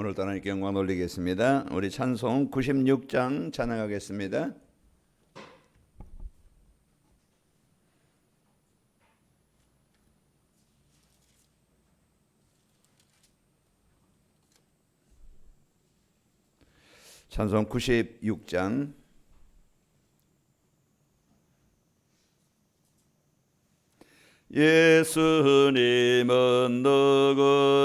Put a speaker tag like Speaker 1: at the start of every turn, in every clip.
Speaker 1: 오늘도 하나님께 영광 돌리겠습니다. 우리 찬송 96장 찬양하겠습니다. 찬송 96장 예수님은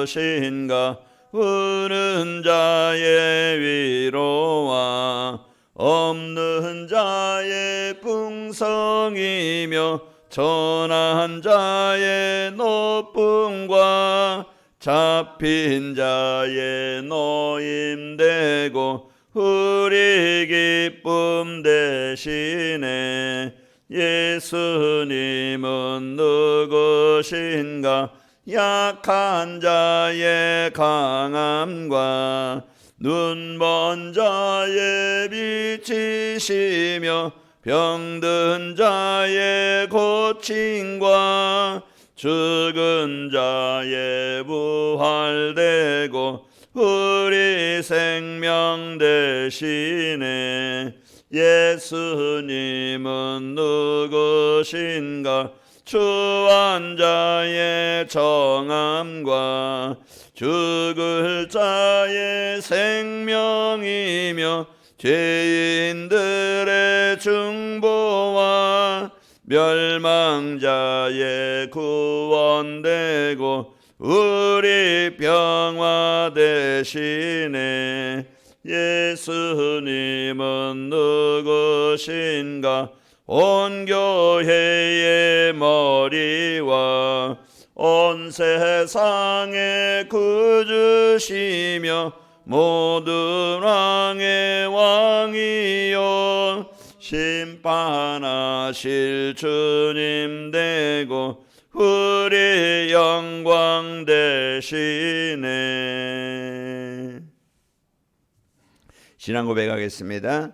Speaker 1: 누구신가 우는 자의 위로와 없는 자의 풍성이며 전한 자의 높음과 잡힌 자의 노임되고 우리 기쁨 대신에 예수님은 누구신가 약한 자의 강함과 눈먼 자의 빛이시며 병든 자의 고침과 죽은 자의 부활되고 우리 생명 대신에 예수님은 누구신가 추한 자의 정함과 죽을 자의 생명이며 죄인들의 중보와 멸망자의 구원되고 우리 평화 대신에 예수님은 누구신가 온 교회의 머리와 온 세상의 구주시며 모든 왕의 왕이요 심판하실 주님 되고 우리 영광 되시네 신앙 고백하겠습니다.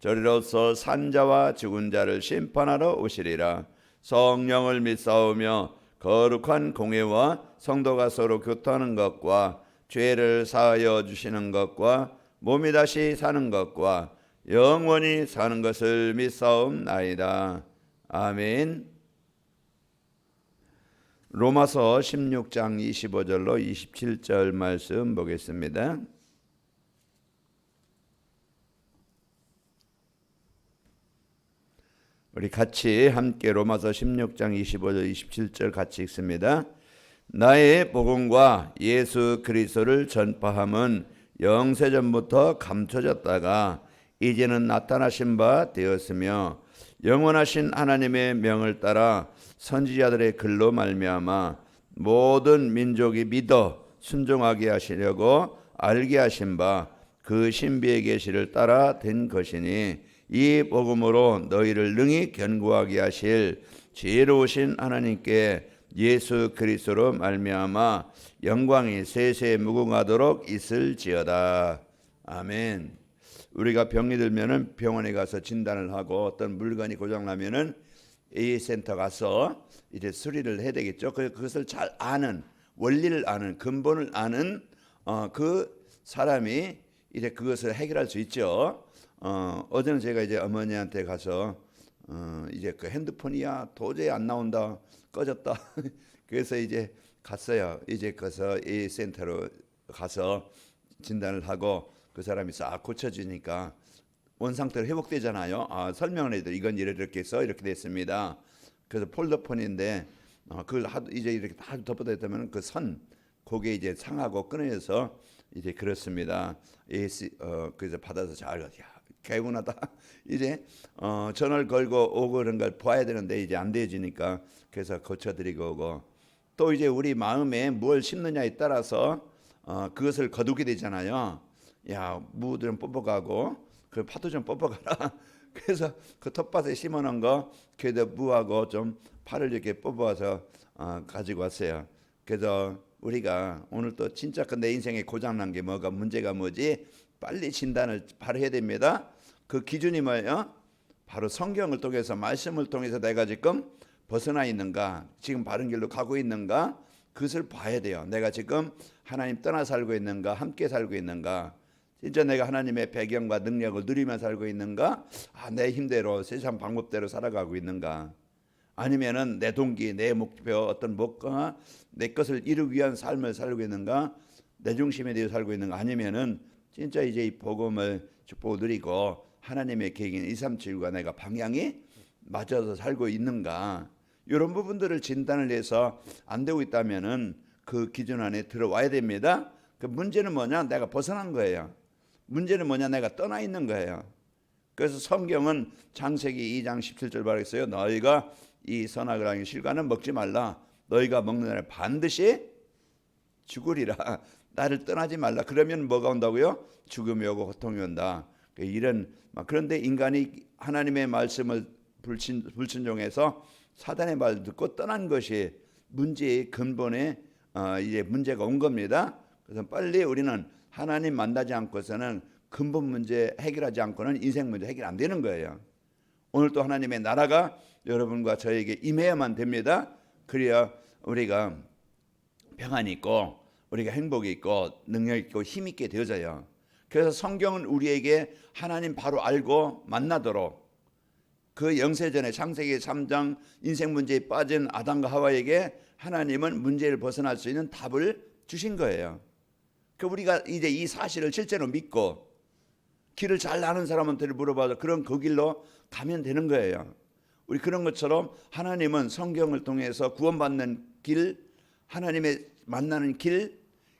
Speaker 1: 저리로서 산자와 죽은 자를 심판하러 오시리라. 성령을 믿사오며 거룩한 공예와 성도가 서로 교통하는 것과 죄를 사하여 주시는 것과 몸이 다시 사는 것과 영원히 사는 것을 믿사옵나이다. 아멘. 로마서 16장 25절로 27절 말씀 보겠습니다. 우리 같이 함께 로마서 16장 25절 27절 같이 읽습니다. 나의 복음과 예수 그리스도를 전파함은 영세전부터 감춰졌다가 이제는 나타나신 바 되었으며 영원하신 하나님의 명을 따라 선지자들의 글로 말미암아 모든 민족이 믿어 순종하게 하시려고 알게 하신 바 그 신비의 계시를 따라 된 것이니 이 복음으로 너희를 능히 견고하게 하실 지혜로우신 하나님께 예수 그리스도로 말미암아 영광이 세세 무궁하도록 있을지어다. 아멘. 우리가 병이 들면은 병원에 가서 진단을 하고 어떤 물건이 고장 나면은 A 센터 가서 이제 수리를 해야 되겠죠. 그 그것을 잘 아는 원리를 아는 근본을 아는 어, 그 사람이 이제 그것을 해결할 수 있죠. 어, 어제는 제가 이제 어머니한테 가서 어, 이제 그 핸드폰이야 도저히 안 나온다 꺼졌다. 그래서 이제 갔어요. 이제 가서 A 센터로 가서 진단을 하고 그 사람이 싹 고쳐주니까 원 상태로 회복되잖아요. 아, 설명을 해도 이건 이렇게 해서 이렇게 됐습니다. 그래서 폴더폰인데 어, 그걸 하도 이제 이렇게 다 덮어뒀다면 그선 그게 이제 상하고 끊어져서 이제 그렇습니다. AS 어, 그래서 받아서 잘 야, 개운하다. 이제 어, 전화를 걸고 오고 그런 걸 봐야 되는데 이제 안 되어지니까 그래서 고쳐드리고 오고 또 이제 우리 마음에 뭘 심느냐에 따라서 어, 그것을 거두게 되잖아요. 야무좀 뽑아가고 그 파도 좀 뽑아가라. 그래서 그 텃밭에 심어놓은 거 그래도 무하고 좀 파를 이렇게 뽑아서 어, 가지고 왔어요. 그래서 우리가 오늘 또 진짜 그내 인생에 고장난 게 뭐가 문제가 뭐지? 빨리 진단을 바로 해야 됩니다. 그 기준이 뭐예요? 바로 성경을 통해서 말씀을 통해서 내가 지금 벗어나 있는가, 지금 바른 길로 가고 있는가, 그것을 봐야 돼요. 내가 지금 하나님 떠나 살고 있는가, 함께 살고 있는가, 진짜 내가 하나님의 배경과 능력을 누리며 살고 있는가, 아, 내 힘대로 세상 방법대로 살아가고 있는가, 아니면은 내 동기, 내 목표, 어떤 목표가 내 것을 이루기 위한 삶을 살고 있는가, 내 중심에 대해 살고 있는가, 아니면은 진짜 이제 이 복음을 축복을 누리고 하나님의 계획인 237과 내가 방향이 맞아서 살고 있는가 이런 부분들을 진단을 해서 안 되고 있다면은 그 기준 안에 들어와야 됩니다. 그 문제는 뭐냐? 내가 벗어난 거예요. 문제는 뭐냐? 내가 떠나 있는 거예요. 그래서 성경은 창세기 2장 17절 말했어요. 너희가 이 선악을 하는 실과는 먹지 말라. 너희가 먹는 날에 반드시 죽으리라. 나를 떠나지 말라. 그러면 뭐가 온다고요? 죽음이 오고 고통이 온다. 그 이런 막 그런데 인간이 하나님의 말씀을 불친 불순종해서 사단의 말 듣고 떠난 것이 문제의 근본에 어, 이제 문제가 온 겁니다. 그래서 빨리 우리는 하나님 만나지 않고서는 근본 문제 해결하지 않고는 인생 문제 해결 안 되는 거예요. 오늘 또 하나님의 나라가 여러분과 저에게 임해야만 됩니다. 그래야 우리가 평안이 있고 우리가 행복이 있고 능력 있고 힘 있게 되어져요. 그래서 성경은 우리에게 하나님 바로 알고 만나도록 그 영세전에 창세기 3장 인생 문제에 빠진 아담과 하와에게 하나님은 문제를 벗어날 수 있는 답을 주신 거예요. 그 우리가 이제 이 사실을 실제로 믿고 길을 잘 아는 사람한테 물어봐서 그런 그 길로 가면 되는 거예요. 우리 그런 것처럼 하나님은 성경을 통해서 구원받는 길, 하나님의 만나는 길,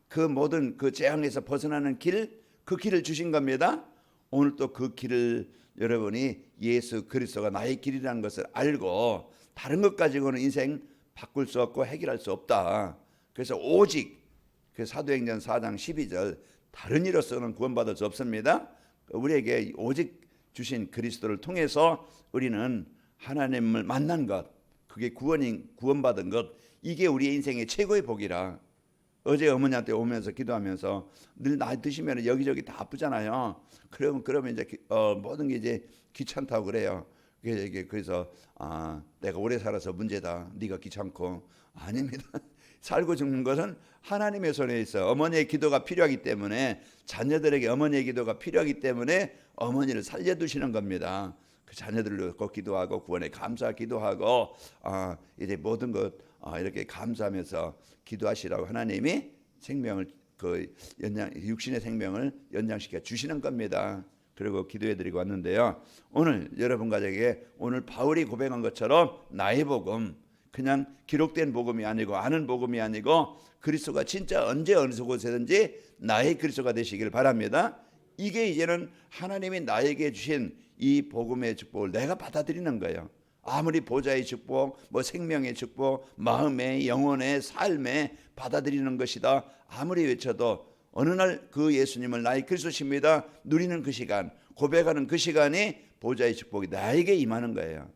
Speaker 1: 그 모든 그 재앙에서 벗어나는 길, 그 길을 주신 겁니다. 오늘 또 그 길을 여러분이 예수 그리스도가 나의 길이라는 것을 알고 다른 것 가지고는 인생 바꿀 수 없고 해결할 수 없다. 그래서 오직 그 사도행전 4장 12절 다른 이로서는 구원받을 수 없습니다. 우리에게 오직 주신 그리스도를 통해서 우리는 하나님을 만난 것, 그게 구원인 구원받은 것, 이게 우리의 인생의 최고의 복이라. 어제 어머니한테 오면서 기도하면서 늘 나이 드시면 여기저기 다 아프잖아요. 그러면 그러면 이제 기- 어, 모든 게 이제 귀찮다고 그래요. 그래서 그래서 아 내가 오래 살아서 문제다. 네가 귀찮고 아닙니다. 살고 죽는 것은 하나님의 손에 있어. 어머니의 기도가 필요하기 때문에 자녀들에게 어머니의 기도가 필요하기 때문에 어머니를 살려두시는 겁니다. 그 자녀들을 놓고 기도하고 구원에 감사 기도하고 아 이제 모든 것 아, 이렇게 감사하면서 기도하시라고 하나님이 생명을 그 연장 육신의 생명을 연장시켜 주시는 겁니다. 그리고 기도해 드리고 왔는데요. 오늘 여러분 가족에게 오늘 바울이 고백한 것처럼 나의 복음 그냥 기록된 복음이 아니고 아는 복음이 아니고 그리스도가 진짜 언제 어느 곳에든지 나의 그리스도가 되시길 바랍니다. 이게 이제는 하나님이 나에게 주신 이 복음의 축복을 내가 받아들이는 거예요. 아무리 보좌의 축복, 뭐 생명의 축복, 마음의 영혼의 삶에 받아들이는 것이다. 아무리 외쳐도 어느 날 그 예수님을 나의 그리스도십니다. 누리는 그 시간, 고백하는 그 시간이 보좌의 축복이 나에게 임하는 거예요.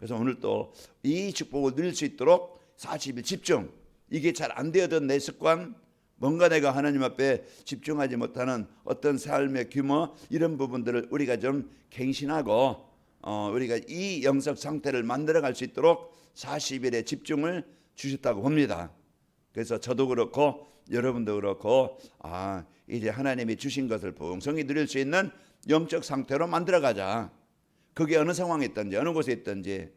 Speaker 1: 그래서 오늘 또 이 축복을 누릴 수 있도록 40일 집중. 이게 잘 안 되었던 내 습관, 뭔가 내가 하나님 앞에 집중하지 못하는 어떤 삶의 규모 이런 부분들을 우리가 좀 갱신하고 어, 우리가 이 영적 상태를 만들어 갈 수 있도록 40일의 집중을 주셨다고 봅니다. 그래서 저도 그렇고 여러분도 그렇고 아 이제 하나님이 주신 것을 풍성히 누릴 수 있는 영적 상태로 만들어 가자. 그게 어느 상황에 있든지 어느 곳에 있든지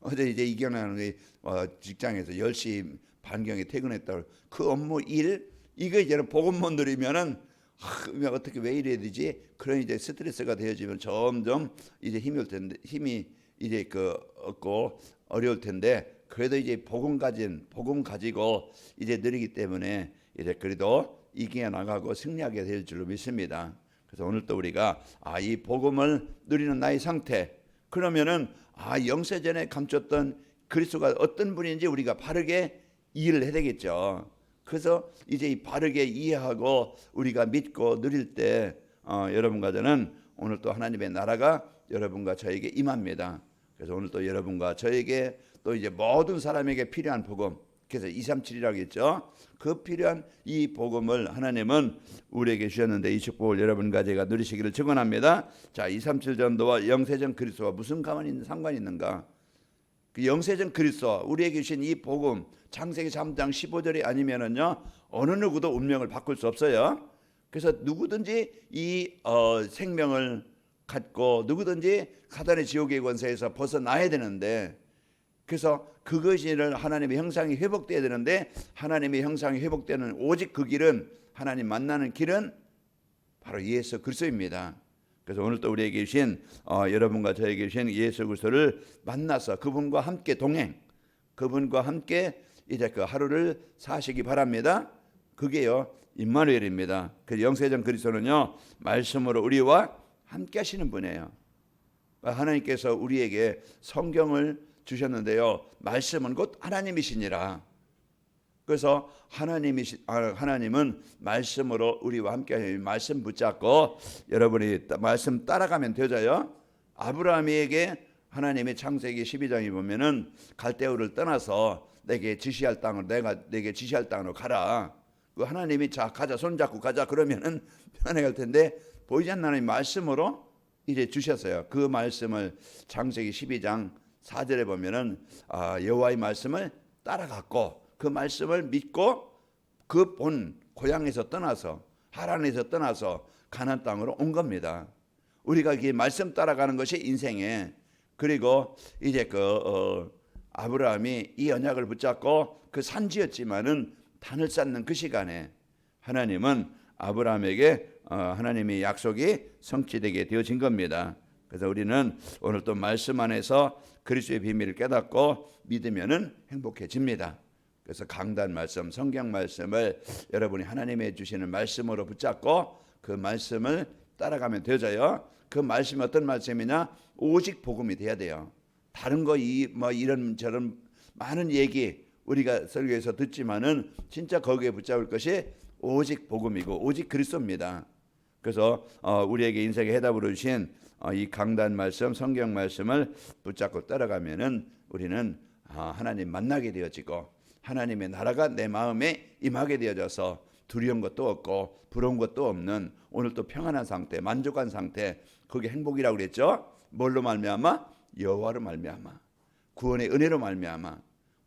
Speaker 1: 어제 이제 이경환이 어, 직장에서 10시 반경에 퇴근했다. 그 업무 일 이거 이제는 복음만 누리면은 아, 어떻게 왜 이래야 되지? 그런 이제 스트레스가 되어지면 점점 이제 힘이 올 텐데 힘이 이제 그 없고 어려울 텐데 그래도 이제 복음 가진 복음 가지고 이제 느리기 때문에 이제 그래도 이겨 나가고 승리하게 될 줄로 믿습니다. 그래서 오늘 또 우리가 아 이 복음을 누리는 나의 상태 그러면은 아 영세 전에 감췄던 그리스도가 어떤 분인지 우리가 바르게 이해를 해야 되겠죠. 그래서 이제 이 바르게 이해하고 우리가 믿고 누릴 때 어, 여러분과 저는 오늘 또 하나님의 나라가 여러분과 저에게 임합니다. 그래서 오늘 또 여러분과 저에게 또 이제 모든 사람에게 필요한 복음 그래서 237이라고 했죠. 그 필요한 이 복음을 하나님은 우리에게 주셨는데 이 축복을 여러분과 제가 누리시기를 축원합니다. 자, 237 전도와 영세전 그리스도와 무슨 가만히 상관이 있는가? 그 영세전 그리스도 우리에게 주신 이 복음 창세기 3장 15절이 아니면은요 어느 누구도 운명을 바꿀 수 없어요. 그래서 누구든지 이 어, 생명을 갖고 누구든지 사단의 지옥의 권세에서 벗어나야 되는데 그래서 그것이를 하나님의 형상이 회복돼야 되는데 하나님의 형상이 회복되는 오직 그 길은 하나님 만나는 길은 바로 예수 그리스도입니다. 그래서 오늘 또 우리에게 주신 어, 여러분과 저에게 주신 예수 그리스도를 만나서 그분과 함께 동행, 그분과 함께 이제 그 하루를 사시기 바랍니다. 그게요 임마누엘입니다. 그 영세전 그리스도는요 말씀으로 우리와 함께 하시는 분이에요. 하나님께서 우리에게 성경을 주셨는데요. 말씀은 곧 하나님이시니라. 그래서 하나님이 하나님은 말씀으로 우리와 함께 말씀 붙잡고 여러분이 따- 말씀 따라가면 되죠요. 아브라함에게 하나님의 창세기 12장에 보면은 갈대우를 떠나서 내게 지시할 땅으로 내가 내게 지시할 땅으로 가라. 그 하나님이 자 가자 손 잡고 가자 그러면은 편해갈 텐데 보이지 않는 하나님 말씀으로 이제 주셨어요. 그 말씀을 창세기 12장 4절에 보면은 아, 여호와의 말씀을 따라갔고 그 말씀을 믿고 그 본 고향에서 떠나서 하란에서 떠나서 가나안 땅으로 온 겁니다. 우리가 이 말씀 따라가는 것이 인생에 그리고 이제 그 어, 아브라함이 이 언약을 붙잡고 그 산지였지만은 단을 쌓는 그 시간에 하나님은 아브라함에게 어, 하나님의 약속이 성취되게 되어진 겁니다. 그래서 우리는 오늘 또 말씀 안에서 그리스도의 비밀을 깨닫고 믿으면은 행복해집니다. 그래서 강단 말씀, 성경 말씀을 여러분이 하나님의 주시는 말씀으로 붙잡고 그 말씀을 따라가면 되져요. 그 말씀이 어떤 말씀이냐? 오직 복음이 돼야 돼요. 다른 거 이 뭐 이런 저런 많은 얘기 우리가 설교에서 듣지만은 진짜 거기에 붙잡을 것이 오직 복음이고 오직 그리스도입니다. 그래서 어, 우리에게 인생의 해답으로 주신 어, 이 강단 말씀, 성경 말씀을 붙잡고 따라가면은 우리는 아, 하나님 만나게 되어지고 하나님의 나라가 내 마음에 임하게 되어져서 두려운 것도 없고 부러운 것도 없는 오늘 또 평안한 상태, 만족한 상태, 그게 행복이라고 그랬죠. 뭘로 말미암아? 여호와로 말미암아. 구원의 은혜로 말미암아.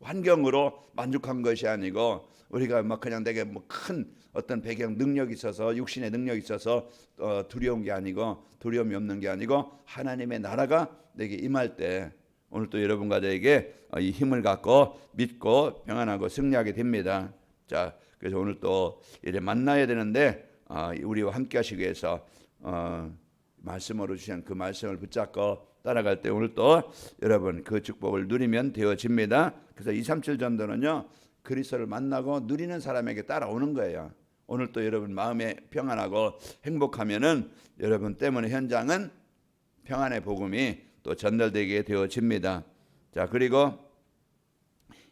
Speaker 1: 환경으로 만족한 것이 아니고 우리가 막 그냥 되게 뭐 큰 어떤 배경 능력이 있어서 육신의 능력이 있어서 어, 두려운 게 아니고 두려움이 없는 게 아니고 하나님의 나라가 내게 임할 때 오늘 또 여러분과 저에게 어, 이 힘을 갖고 믿고 평안하고 승리하게 됩니다. 자, 그래서 오늘 또 이제 만나야 되는데 어, 우리와 함께 하시기 위해서 어, 말씀으로 주신 그 말씀을 붙잡고 따라갈 때 오늘 또 여러분 그 축복을 누리면 되어집니다. 그래서 237 전도는요. 그리스도를 만나고 누리는 사람에게 따라오는 거예요. 오늘 또 여러분 마음에 평안하고 행복하면은 여러분 때문에 현장은 평안의 복음이 또 전달되게 되어집니다. 자, 그리고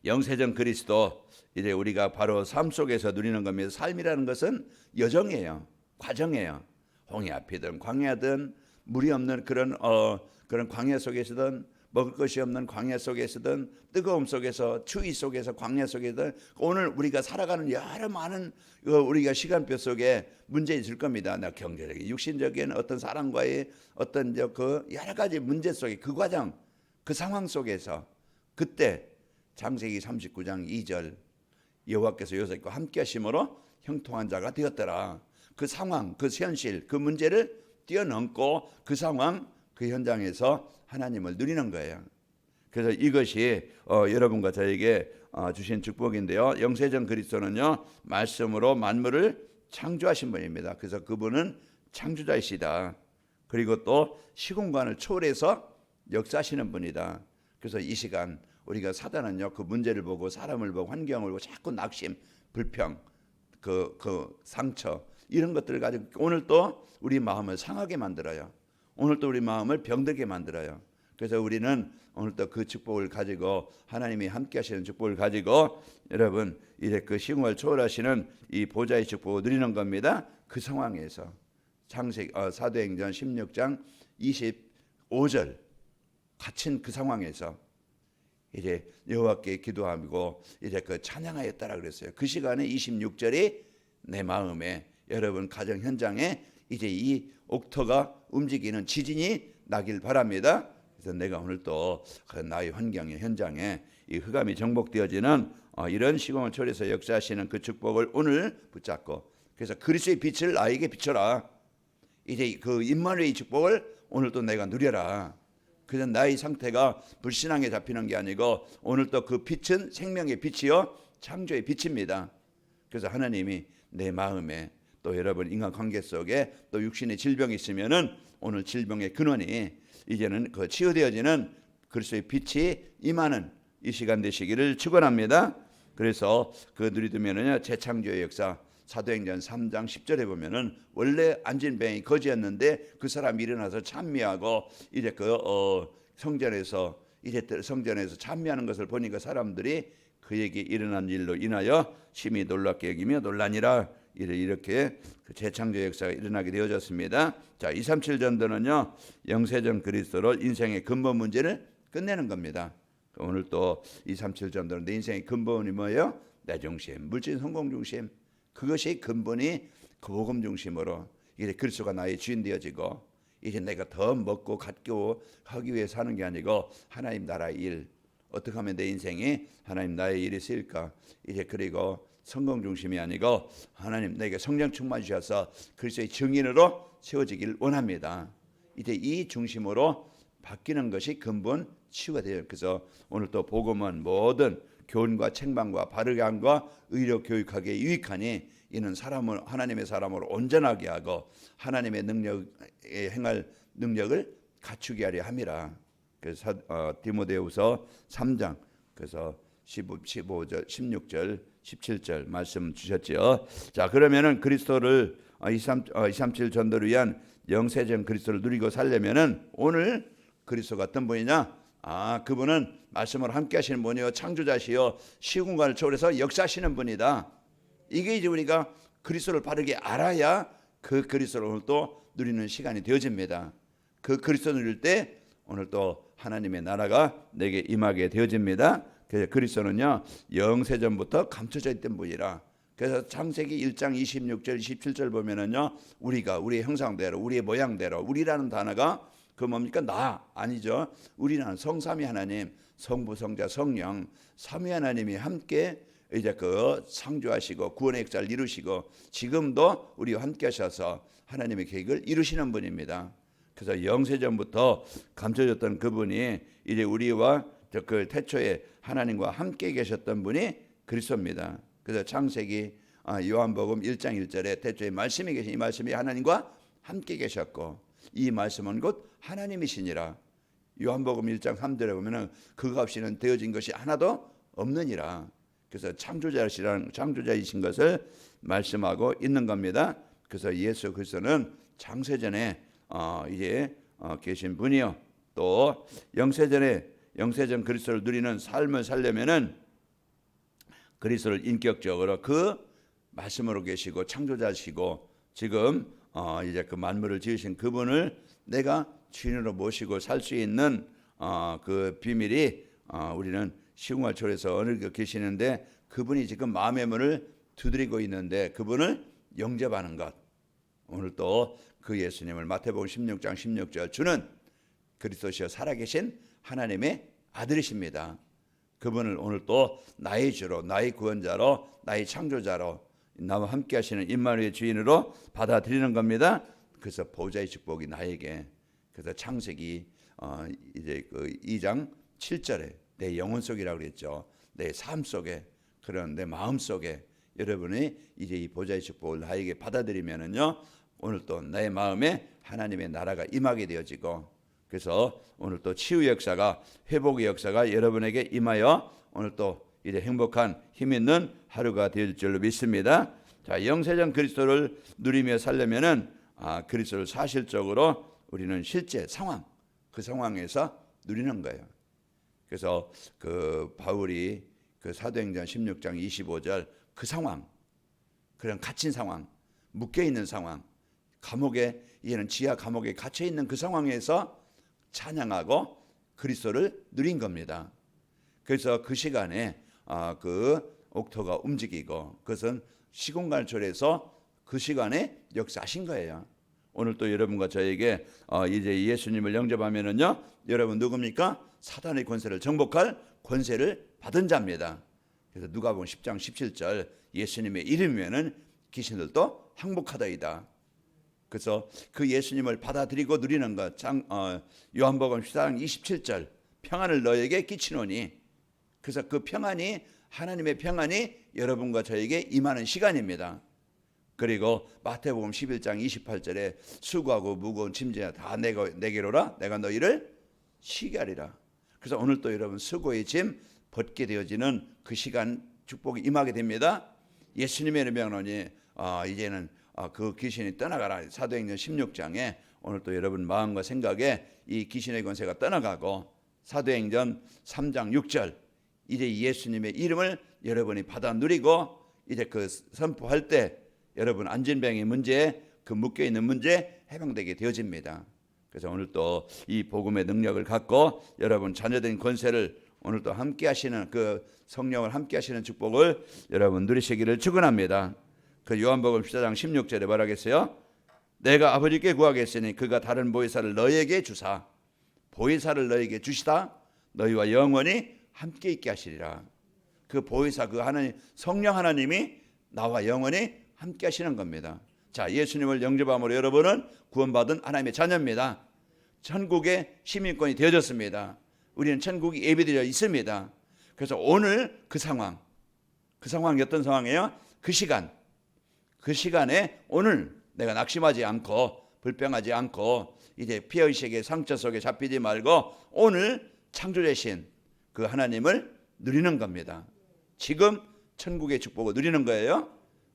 Speaker 1: 영세전 그리스도 이제 우리가 바로 삶 속에서 누리는 겁니다. 삶이라는 것은 여정이에요. 과정이에요. 홍해 앞이든 광야든 물이 없는 그런 어 그런 광야 속에서든 먹을 것이 없는 광야 속에서든 뜨거움 속에서 추위 속에서 광야 속에든 오늘 우리가 살아가는 여러 많은 그 우리가 시간표 속에 문제 있을 겁니다. 나 경제적인 육신적인 어떤 사람과의 어떤 저그 여러 가지 문제 속에 그 과정 그 상황 속에서 그때 장세기 39장 2절 여호와께서 요셉과 함께 하심으로 형통한 자가 되었더라. 그 상황, 그 현실, 그 문제를 뛰어넘고 그 상황, 그 현장에서 하나님을 누리는 거예요. 그래서 이것이 어, 여러분과 저에게 어, 주신 축복인데요. 영세전 그리스도는요 말씀으로 만물을 창조하신 분입니다. 그래서 그분은 창조자이시다. 그리고 또 시공간을 초월해서 역사하시는 분이다. 그래서 이 시간 우리가 사단은요 그 문제를 보고 사람을 보고 환경을 보고 자꾸 낙심, 불평, 그, 그 상처 이런 것들을 가지고 오늘 또 우리 마음을 상하게 만들어요. 오늘 또 우리 마음을 병들게 만들어요. 그래서 우리는 오늘 또 그 축복을 가지고 하나님이 함께 하시는 축복을 가지고 여러분 이제 그 시공을 초월하시는 이 보좌의 축복을 누리는 겁니다. 그 상황에서 창세기 어, 사도행전 16장 25절 갇힌 그 상황에서 이제 여호와께 기도하고 이제 그 찬양하였다라 그랬어요. 그 시간에 26절이 내 마음에 여러분 가정 현장에 이제 이 옥터가 움직이는 지진이 나길 바랍니다. 그래서 내가 오늘 또그 나의 환경의 현장에 이 흑암이 정복되어지는 어, 이런 시공을 초래해서 역사하시는 그 축복을 오늘 붙잡고 그래서 그리스도의 빛을 나에게 비춰라. 이제 그 임마누의 축복을 오늘 또 내가 누려라. 그래서 나의 상태가 불신앙에 잡히는 게 아니고 오늘 또 그 빛은 생명의 빛이요 창조의 빛입니다. 그래서 하나님이 내 마음에 또 여러분 인간 관계 속에 또 육신의 질병이 있으면은 오늘 질병의 근원이 이제는 그 치유되어지는 그리스도의 빛이 임하는 이 시간 되시기를 축원합니다. 그래서 그 누리두면은요 재창조의 역사 사도행전 3장 10절에 보면은 원래 앉은 병이 거지였는데 그 사람이 일어나서 찬미하고 이제 그 어, 성전에서 이제 성전에서 찬미하는 것을 보니까 사람들이 그에게 일어난 일로 인하여 심히 놀랍게 여기며 논란이라 이렇게 그 재창조 역사가 일어나게 되어졌습니다. 자, 237 전도는요 영세전 그리스도로 인생의 근본 문제를 끝내는 겁니다. 오늘 또 237 전도는 내 인생의 근본이 뭐예요? 내 중심, 물질 성공 중심. 그것이 근본이 그 복음 중심으로 이제 그리스도가 나의 주인 되어지고 이제 내가 더 먹고 갖고 하기 위해 사는 게 아니고 하나님 나라의 일 어떻게 하면 내 인생이 하나님 나의 일이 쓰일까 이제 그리고 성공 중심이 아니고 하나님 내게 성령 충만 주셔서 그리스도의 증인으로 세워지길 원합니다. 이제 이 중심으로 바뀌는 것이 근본 치유가 돼요. 그래서 오늘 또 복음은 모든 교훈과 책망과 바르게 함과 의료 교육하기에 유익하니 이는 사람을 하나님의 사람으로 온전하게 하고 하나님의 능력에 행할 능력을 갖추게 하려 함이라. 그래서 어, 디모데후서 3장 그래서 15, 15절, 16절, 17절 말씀 주셨지요. 자 그러면은 그리스도를 어, 23, 어, 237 전도를 위한 영세전 그리스도를 누리고 살려면은 오늘 그리스도 어떤 분이냐? 아 그분은 말씀을 함께 하시는 분이요 창조자시요 시공간을 초월해서 역사하시는 분이다. 이게 이제 우리가 그리스도를 바르게 알아야 그 그리스도를 오늘 또 누리는 시간이 되어집니다. 그 그리스도 누릴 때 오늘 또 하나님의 나라가 내게 임하게 되어집니다. 그래서 그리스도는요 영세전부터 감춰져 있던 분이라. 그래서 창세기 1장 26절 27절 보면은요 우리가 우리의 형상대로 우리의 모양대로 우리라는 단어가 그 뭡니까 나 아니죠. 우리는 성삼위 하나님 성부 성자 성령 삼위 하나님이 함께 이제 그 창조하시고 구원의 역사를 이루시고 지금도 우리와 함께 하셔서 하나님의 계획을 이루시는 분입니다. 그래서 영세전부터 감춰졌던 그분이 이제 우리와 그 태초에 하나님과 함께 계셨던 분이 그리스도입니다. 그래서 창세기 아, 요한복음 1장 1절에 태초에 말씀이 계신 이 말씀이 하나님과 함께 계셨고 이 말씀은 곧 하나님이시니라. 요한복음 1장 3절에 보면은 그가 없이는 되어진 것이 하나도 없느니라. 그래서 창조자시라는 창조자이신 것을 말씀하고 있는 겁니다. 그래서 예수 그리스도는 창세전에 어, 이제 어, 계신 분이요. 또 영세전에 영세전 그리스도를 누리는 삶을 살려면은 그리스도를 인격적으로 그 말씀으로 계시고 창조자시고 지금 어, 이제 그 만물을 지으신 그분을 내가 주인으로 모시고 살 수 있는 어, 그 비밀이 어, 우리는 시공할 초에서 어느 계시는데 그분이 지금 마음의 문을 두드리고 있는데 그분을 영접하는 것. 오늘 또 그 예수님을 마태복음 16장 16절 주는 그리스도시여 살아계신 하나님의 아들이십니다. 그분을 오늘 또 나의 주로 나의 구원자로 나의 창조자로 나와 함께 하시는 임마누의 주인으로 받아들이는 겁니다. 그래서 보좌의 축복이 나에게 그래서 창세기 어 이제 그 2장 7절에 내 영혼 속이라고 그랬죠. 내 삶 속에 그런 내 마음 속에 여러분이 이제 이 보좌의 축복을 나에게 받아들이면은요. 오늘 또 내 마음에 하나님의 나라가 임하게 되어지고 그래서 오늘 또 치유 역사가 회복의 역사가 여러분에게 임하여 오늘 또 이제 행복한 힘 있는 하루가 될 줄로 믿습니다. 자, 영세전 그리스도를 누리며 살려면은 아, 그리스도를 사실적으로 우리는 실제 상황 그 상황에서 누리는 거예요. 그래서 그 바울이 그 사도행전 16장 25절 그 상황 그런 갇힌 상황 묶여 있는 상황 감옥에 이제는 지하 감옥에 갇혀 있는 그 상황에서 찬양하고 그리스도를 누린 겁니다. 그래서 그 시간에 아, 그 옥토가 움직이고 그것은 시공간을 초래해서 그 시간에 역사하신 거예요. 오늘 또 여러분과 저에게 어, 이제 예수님을 영접하면은요, 여러분 누굽니까? 사단의 권세를 정복할 권세를 받은 자입니다. 그래서 누가복음 10장 17절 예수님의 이름이면은 귀신들도 항복하다이다. 그래서 그 예수님을 받아들이고 누리는 것. 장, 어, 요한복음 14장 27절 평안을 너에게 끼치노니 그래서 그 평안이 하나님의 평안이 여러분과 저에게 임하는 시간입니다. 그리고 마태복음 11장 28절에 수고하고 무거운 짐진 다 내가 내게로라 내가 너희를 쉬게 하리라. 그래서 오늘 또 여러분 수고의 짐 벗게 되어지는 그 시간 축복이 임하게 됩니다. 예수님의 명령이 아, 이제는 아, 그 귀신이 떠나가라. 사도행전 16장에 오늘 또 여러분 마음과 생각에 이 귀신의 권세가 떠나가고 사도행전 3장 6절 이제 예수님의 이름을 여러분이 받아 누리고 이제 그 선포할 때 여러분 안진병의 문제 그 묶여 있는 문제 해방되게 되어집니다. 그래서 오늘 또 이 복음의 능력을 갖고 여러분 자녀된 권세를 오늘 또 함께 하시는 그 성령을 함께 하시는 축복을 여러분 누리시기를 축원합니다. 그 요한복음 14장 16절에 말하겠어요? 내가 아버지께 구하겠으니 그가 다른 보혜사를 너에게 주사 보혜사를 너에게 주시다 너희와 영원히 함께 있게 하시리라. 그 보혜사 그 하나님 성령 하나님이 나와 영원히 함께 하시는 겁니다. 자, 예수님을 영접함으로 여러분은 구원받은 하나님의 자녀입니다. 천국의 시민권이 되어졌습니다. 우리는 천국이 예비되어 있습니다. 그래서 오늘 그 상황, 그 상황이 어떤 상황이에요? 그 시간, 그 시간에 오늘 내가 낙심하지 않고 불평하지 않고 이제 피어의식의 상처 속에 잡히지 말고 오늘 창조되신 그 하나님을 누리는 겁니다. 지금 천국의 축복을 누리는 거예요.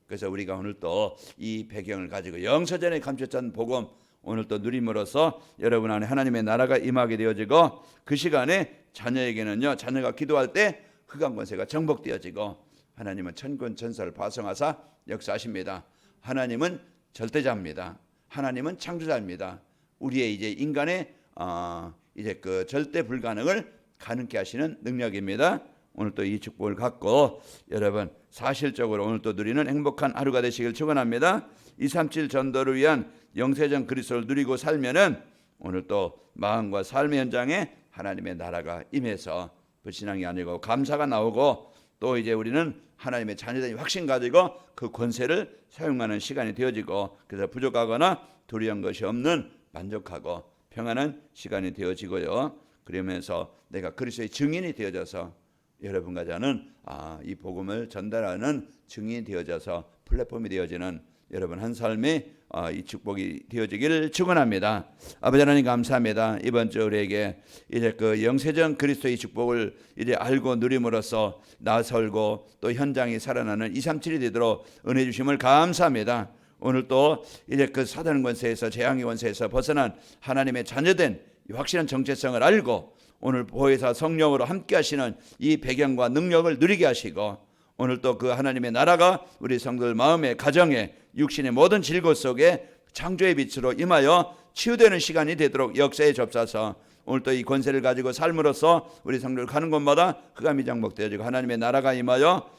Speaker 1: 그래서 우리가 오늘 또 이 배경을 가지고 영서전에 감췄던 복음 오늘 또 누림으로써 여러분 안에 하나님의 나라가 임하게 되어지고 그 시간에 자녀에게는요 자녀가 기도할 때 흑암 권세가 정복되어지고 하나님은 천군 천사를 파송하사 역사하십니다. 하나님은 절대자입니다. 하나님은 창조자입니다. 우리의 이제 인간의 어, 이제 그 절대 불가능을 가능케 하시는 능력입니다. 오늘 또 이 축복을 갖고 여러분 사실적으로 오늘 또 누리는 행복한 하루가 되시길 축원합니다. 237 전도를 위한 영세전 그리스도를 누리고 살면은 오늘 또 마음과 삶의 현장에 하나님의 나라가 임해서 불신앙이 아니고 감사가 나오고 또 이제 우리는 하나님의 자녀된 확신 가지고 그 권세를 사용하는 시간이 되어지고 그래서 부족하거나 두려운 것이 없는 만족하고 평안한 시간이 되어지고요. 그러면서 내가 그리스도의 증인이 되어져서 여러분과 저는 아, 이 복음을 전달하는 증인이 되어져서 플랫폼이 되어지는 여러분 한 아, 이 축복이 되어지기를 축원합니다. 아버지 하나님 감사합니다. 이번 주 우리에게 이제 그 영세전 그리스도의 축복을 이제 알고 누림으로써 나설고 또 현장이 살아나는 237이 되도록 은혜 주심을 감사합니다. 오늘 또 이제 그 사단 권세에서 재앙의 권세에서 벗어난 하나님의 자녀된 이 확실한 정체성을 알고 오늘 보혜사 성령으로 함께 하시는 이 배경과 능력을 누리게 하시고 오늘 또 그 하나님의 나라가 우리 성도들 마음에 가정에 육신의 모든 질고 속에 창조의 빛으로 임하여 치유되는 시간이 되도록 역사에 접사서 오늘 또 이 권세를 가지고 삶으로써 우리 성도들 가는 곳마다 흑암이 장복되어지고 하나님의 나라가 임하여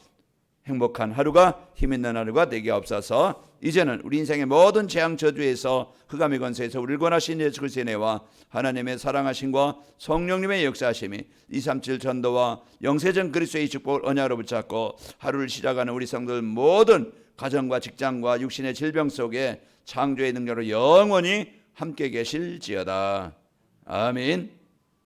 Speaker 1: 행복한 하루가 힘 있는 하루가 되게 없어서 이제는 우리 인생의 모든 재앙 저주에서 흑암의 권세에서 우리를 권하신 예수 그리스도의 은혜와 하나님의 사랑하심과 성령님의 역사하심이 237 전도와 영세전 그리스도의 축복을 언약으로 붙잡고 하루를 시작하는 우리 성도들 모든 가정과 직장과 육신의 질병 속에 창조의 능력으로 영원히 함께 계실지어다. 아멘.